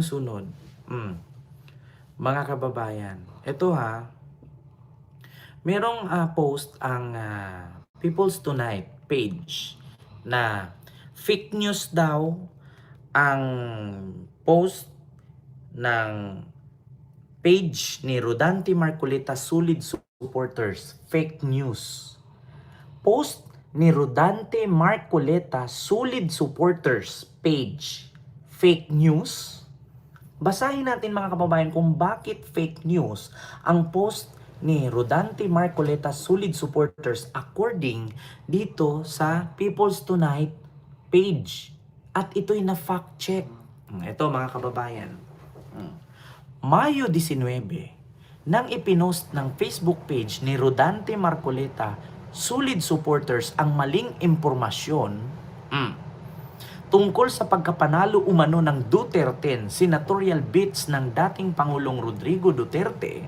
sunod. Mm. Mga kababayan, ito ha, merong ah, post ang ah, People's Tonight page na fake news daw ang post ng page ni Rodante Marcoleta Sulid supporters. Fake news. Post ni Rodante Marcoleta Sulid supporters page. Fake news. Basahin natin mga kababayan kung bakit fake news ang post ni Rodante Marcoleta Sulid supporters according dito sa People's Tonight page. At ito'y na fact check. Ito mga kababayan. Mayo 19, nang ipinost ng Facebook page ni Rodante Marcoleta, Sulid supporters ang maling impormasyon mm, tungkol sa pagkapanalo umano ng Duterte senatorial bids ng dating Pangulong Rodrigo Duterte,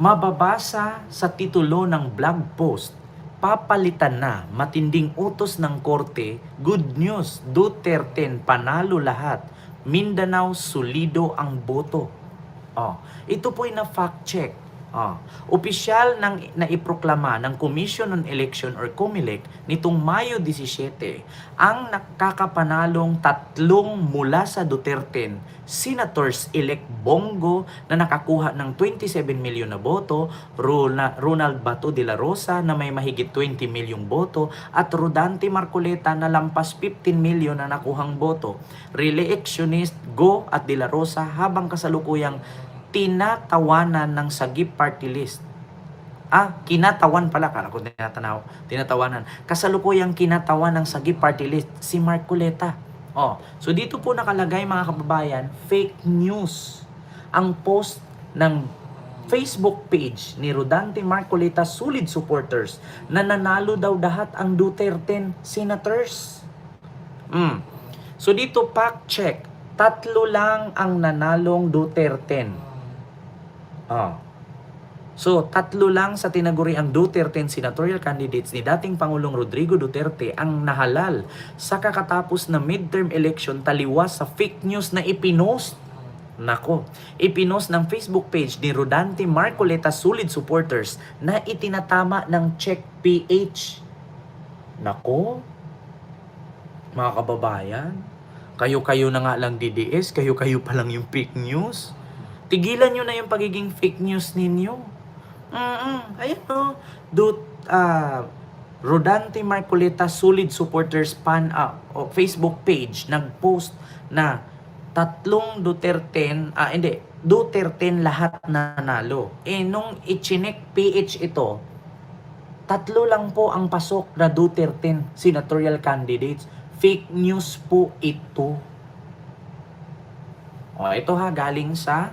mababasa sa titulo ng blog post, papalitan na matinding utos ng korte, good news, Duterte panalo lahat, Mindanao solido ang boto. Oh, ito po'y na fact check. Oh, opisyal ng naiproklama ng Commission on Election or COMELEC nitong Mayo 17 ang nakakapanalong tatlong mula sa Duterte senators elect Bongo na nakakuha ng 27 milyon na boto, Rona- Ronald Bato de la Rosa na may mahigit 20 milyong boto at Rodante Marcoleta na lampas 15 milyon na nakuhang boto. Re-electionist Go at de la Rosa habang kasalukuyang tinatawanan ng Sagip Party List. Ah, kinatawan pala. Kala ko tinatanaw. Tinatawanan. Kasalukuyang kinatawan ng Sagip Party List si Marcoleta. Oh, so dito po nakalagay mga kababayan, fake news. Ang post ng Facebook page ni Rodante Marcoleta Sulid supporters na nanalo daw lahat ang Duterte senators. Mm. So dito fact check, tatlo lang ang nanalong Duterte. Ah. So, tatlo lang sa tinaguri ang Duterte senatorial candidates ni dating Pangulong Rodrigo Duterte ang nahalal sa kakatapos na midterm election taliwas sa fake news na ipinost. Nako, ipinost ng Facebook page ni Rodante Marcoleta Sulid supporters na itinatama ng Check PH. Nako, mga kababayan, kayo-kayo na nga lang DDS, kayo-kayo pa lang yung fake news. Tigilan nyo na yung pagiging fake news ninyo. Mm-mm. Ayan o. Dut, ah, Rodante Marcoleta Solid Supporters pan ah, o Facebook page nag-post na tatlong Duterte, ah hindi, Duterte lahat nanalo. Eh nung ichinek PH ito, tatlo lang po ang pasok na Duterte senatorial candidates. Fake news po ito. O, ito ha, galing sa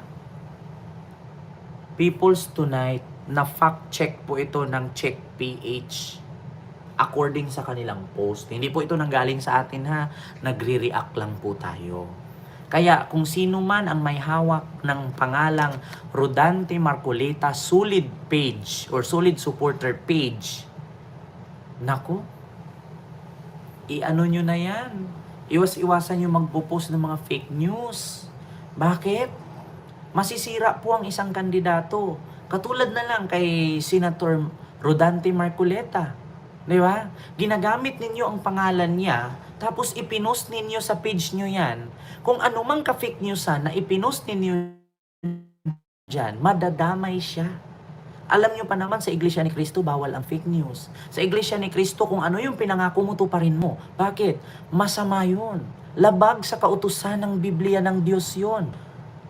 People's Tonight na fact check po ito ng Check PH according sa kanilang post. Hindi po ito nanggaling sa atin ha, nagre-react lang po tayo. Kaya kung sino man ang may hawak ng pangalang Rodante Marcoleta Solid Page or Solid Supporter Page, nako, i-ano nyo na yan. Iwas-iwasan yung magpo-post ng mga fake news. Bakit? Masisira po ang isang kandidato. Katulad na lang kay Senator Rodante Marcoleta. Di ba? Ginagamit ninyo ang pangalan niya, tapos ipinost ninyo sa page nyo yan. Kung anumang ka-fake news na ipinost ninyo dyan, madadamay siya. Alam nyo pa naman sa Iglesia ni Cristo, bawal ang fake news. Sa Iglesia ni Cristo, kung ano yung pinangako mo, tuparin mo. Bakit? Masama yun. Labag sa kautusan ng Biblia ng Diyos yon.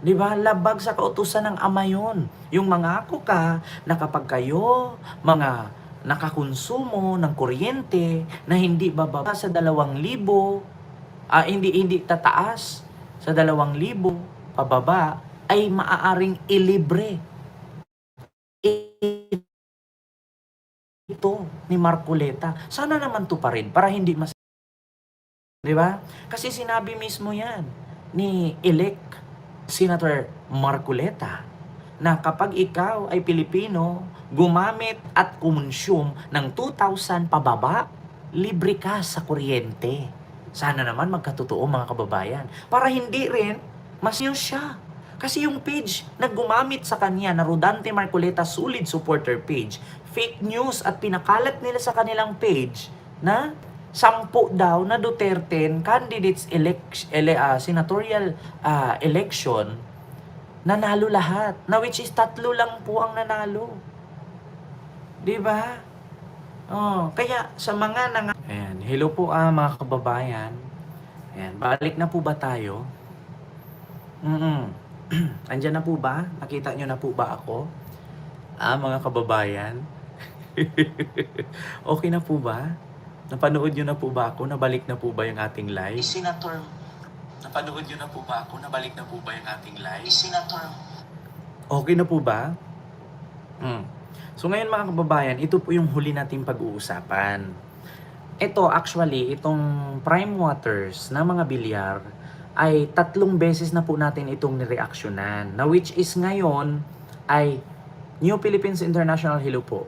Di ba? Labag sa kautusan ng Ama yon. Yung mangako ka na kapag kayo, mga nakakonsumo ng kuryente na hindi bababa sa dalawang libo, ah, hindi hindi tataas sa dalawang libo pababa, ay maaaring ilibre ito ni Marcoleta. Sana naman to pa rin para hindi mas Di ba? Kasi sinabi mismo yan ni elect Senator Marcoleta na kapag ikaw ay Pilipino, gumamit at kumonsume ng 2,000 pababa, libre ka sa kuryente. Sana naman magkatotoo mga kababayan. Para hindi rin Mas news siya. Kasi yung page na gumamit sa kanya na Rodante Marcoleta Solid Supporter page, fake news at pinakalat nila sa kanilang page na sampu daw na Duterte candidates elect, ele, ah, senatorial ah, election nanalo lahat. Na which is tatlo lang po ang nanalo. 'Di ba? Oh, kaya sa mga nang Ayan, hello po ah, mga kababayan. Ayan, balik na po ba tayo? Mm. Andyan na po ba? Nakita nyo na po ba ako? Ah, mga kababayan. okay na po ba? Napanood nyo na po ba ako? Nabalik na po ba yung ating live? Senator, Napanood nyo na po ba ako? Nabalik na po ba yung ating live? Senator, Okay na po ba? Mm. So ngayon mga kababayan, ito po yung huli nating pag-uusapan. Ito actually, itong prime waters na mga bilyar ay tatlong beses na po natin itong nireaksyonan. Na which is ngayon ay New Philippines International Hello po.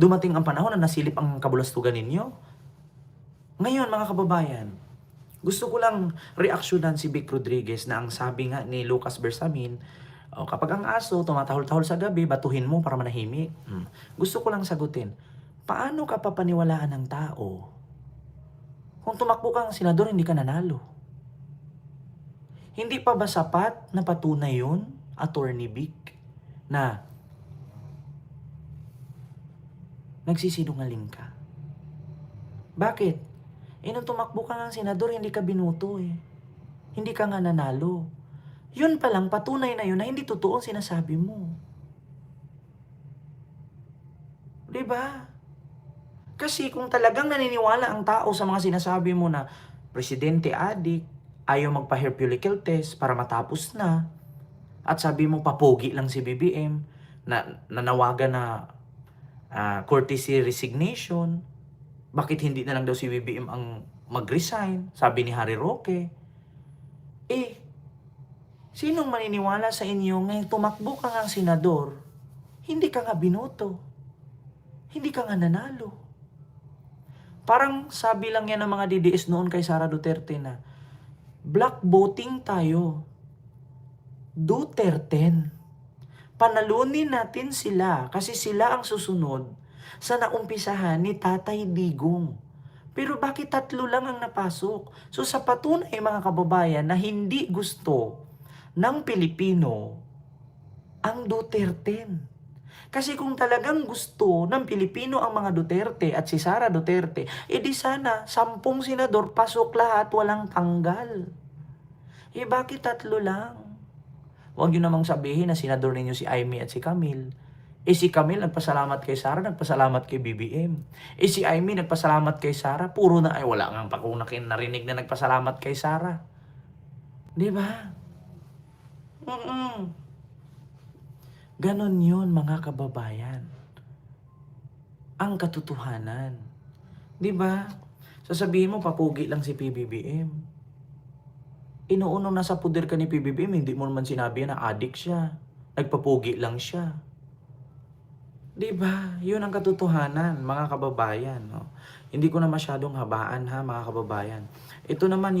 Dumating ang panahon na nasilip ang kabulastugan ninyo. Ngayon mga kababayan, gusto ko lang reaksyonan si Vic Rodriguez na ang sabi nga ni Lucas Bersamin, oh, kapag ang aso tumatahol-tahol sa gabi, batuhin mo para manahimik. Hmm. Gusto ko lang sagutin, paano ka papaniwalaan ng tao? Kung tumakbo kang senador, hindi ka nanalo. Hindi pa ba sapat na patunay yun, Attorney Vic, na nagsisinungaling ka? Bakit? Eh, nung tumakbo ka ng senador, hindi ka binuto eh. Hindi ka nga nanalo. Yun pa lang, patunay na yun na hindi totoo ang sinasabi mo. Ba? Kasi kung talagang naniniwala ang tao sa mga sinasabi mo na presidente adik, ayaw magpa-herpulical test para matapos na, at sabi mo papogi lang si BBM, na nanawagan na ah, courtesy resignation, bakit hindi na lang daw si BBM ang mag-resign? Sabi ni Harry Roque. Eh, sinong maniniwala sa inyo ngayong tumakbo ka nga senador, hindi ka nga binoto. Hindi ka nga nanalo. Parang sabi lang yan ng mga DDS noon kay Sara Duterte na, black voting tayo. Duterte. Panalunin natin sila kasi sila ang susunod sa naumpisahan ni Tatay Digong. Pero bakit tatlo lang ang napasok? So sa patunay mga kababayan na hindi gusto ng Pilipino ang Duterte. Kasi kung talagang gusto ng Pilipino ang mga Duterte at si Sara Duterte, edi sana sampung senador pasok lahat walang tanggal. Eh bakit tatlo lang? Huwag yun namang sabihin na senador ninyo si Amy at si Camille. Eh si Camille nagpasalamat kay Sara, nagpasalamat kay BBM. Eh si Amy nagpasalamat kay Sara, puro na ay wala nga pa kung narinig na nagpasalamat kay Sara. Di ba? Mm-mm. Ganon yun mga kababayan. Ang katotohanan. Di ba? Sasabihin mo, papugi lang si PBBM. Inuunong nasa puder ka ni PBBM, hindi mo naman sinabi na addict siya. Nagpapugi lang siya. Di ba? Yun ang katotohanan, mga kababayan. No? Hindi ko na masyadong habaan ha, mga kababayan. Ito naman yung